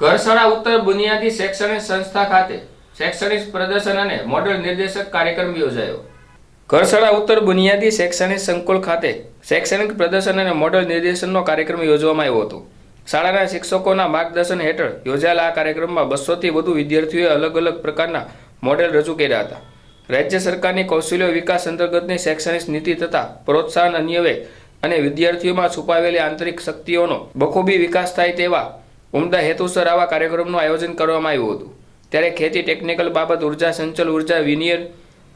ઘરશાળા ઉત્તર બુનિયાદી શૈક્ષણિક સંસ્થા ખાતે શૈક્ષણિક પ્રદર્શન અને મોડલ નિર્દેશક કાર્યક્રમ યોજાયો. ઘરશાળા ઉત્તર બુનિયાદી શૈક્ષણિક સંકુલ ખાતે શૈક્ષણિક પ્રદર્શન અને મોડલ નિર્દેશનનો કાર્યક્રમ યોજવામાં આવ્યો હતો. શાળાના શિક્ષકોના માર્ગદર્શન હેઠળ યોજાયેલા આ કાર્યક્રમમાં બસોથી વધુ વિદ્યાર્થીઓએ અલગ અલગ પ્રકારના મોડેલ રજૂ કર્યા હતા. રાજ્ય સરકારની કૌશલ્ય વિકાસ અંતર્ગતની શૈક્ષણિક નીતિ તથા પ્રોત્સાહન અન્યવે અને વિદ્યાર્થીઓમાં છુપાવેલી આંતરિક શક્તિઓનો બખૂબી વિકાસ થાય તેવા ઉમદા હેતુસર આવા કાર્યક્રમનું આયોજન કરવામાં આવ્યું હતું. ત્યારે ખેતી ટેકનિકલ બાબત ઊર્જા સંચલ ઊર્જા વિનિયર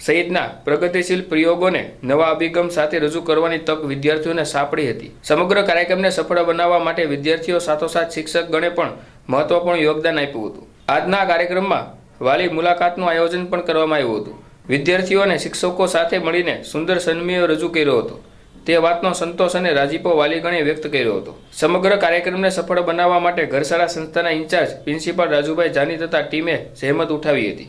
સહિતના પ્રગતિશીલ પ્રયોગોને નવા અભિગમ સાથે રજૂ કરવાની તક વિદ્યાર્થીઓને સાંપડી હતી. સમગ્ર કાર્યક્રમને સફળ બનાવવા માટે વિદ્યાર્થીઓ સાથોસાથ શિક્ષકગણે પણ મહત્વપૂર્ણ યોગદાન આપ્યું હતું. આજના કાર્યક્રમમાં વાલી મુલાકાતનું આયોજન પણ કરવામાં આવ્યું હતું. વિદ્યાર્થીઓ અને શિક્ષકો સાથે મળીને સુંદર સન્મીઓ રજૂ કર્યો હતો. તે વાતનો સંતોષ અને રાજીપો વાલીગણે વ્યક્ત કર્યો હતો. સમગ્ર કાર્યક્રમને સફળ બનાવવા માટે ઘરશાળા સંસ્થાના ઇન્ચાર્જ, પ્રિન્સિપાલ રાજુભાઈ જાની તથા ટીમે જહેમત ઉઠાવી હતી.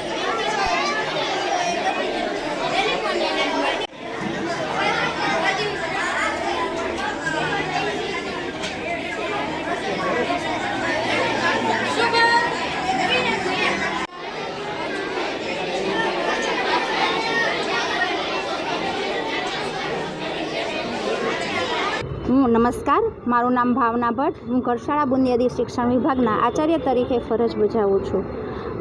હું નમસ્કાર, મારું નામ ભાવના ભટ્ટ. હું ઘરશાળા બુનિયાદી શિક્ષણ વિભાગના આચાર્ય તરીકે ફરજ બજાવું છું.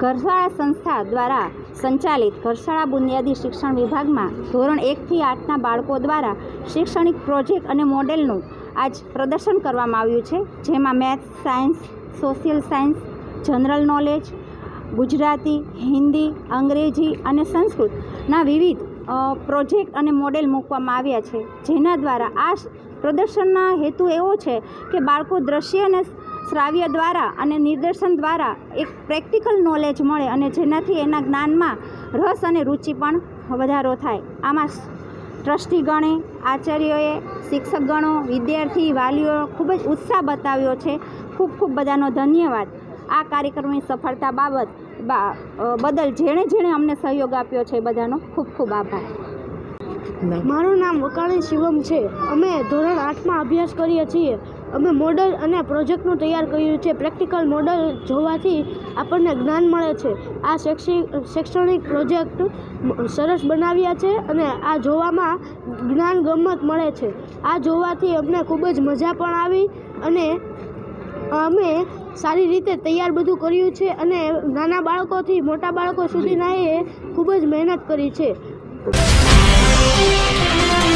ઘરશાળા સંસ્થા દ્વારા સંચાલિત ઘરશાળા બુનિયાદી શિક્ષણ વિભાગમાં ધોરણ એકથી આઠના બાળકો દ્વારા શૈક્ષણિક પ્રોજેક્ટ અને મોડેલનું આજ પ્રદર્શન કરવામાં આવ્યું છે, જેમાં maths, science, social science, general knowledge, Gujarati, Hindi, અંગ્રેજી અને સંસ્કૃતના વિવિધ પ્રોજેક્ટ અને મોડેલ મૂકવામાં આવ્યા છે, જેના દ્વારા આ પ્રદર્શનના હેતુ એવો છે કે બાળકો દ્રશ્ય અને શ્રાવ્ય દ્વારા અને નિદર્શન દ્વારા એક પ્રેક્ટિકલ નોલેજ મળે અને જેનાથી એના જ્ઞાનમાં રસ અને રુચિ પણ વધારો થાય. આમાં ટ્રસ્ટીગણે આચાર્યોએ, શિક્ષકગણો, વિદ્યાર્થી, વાલીઓ ખૂબ જ ઉત્સાહ બતાવ્યો છે. ખૂબ ખૂબ બધાનો ધન્યવાદ. આ કાર્યક્રમની સફળતા બાબત બદલ જેણે જેણે અમને સહયોગ આપ્યો છે બધાનો ખૂબ ખૂબ આભાર. મારું નામ વકાણી શિવમ છે. અમે ધોરણ આઠમાં અભ્યાસ કરીએ છીએ. અમે મોડલ અને પ્રોજેક્ટનું તૈયાર કર્યું છે. પ્રેક્ટિકલ મોડલ જોવાથી આપણને જ્ઞાન મળે છે. આ શૈક્ષણિક પ્રોજેક્ટ સરસ બનાવ્યા છે અને આ જોવામાં જ્ઞાન ગમત મળે છે. આ જોવાથી અમને ખૂબ જ મજા પણ આવી અને અમે સારી રીતે તૈયાર બધું કર્યું છે અને નાના બાળકોથી મોટા બાળકો સુધીના એ ખૂબ જ મહેનત કરી છે. Música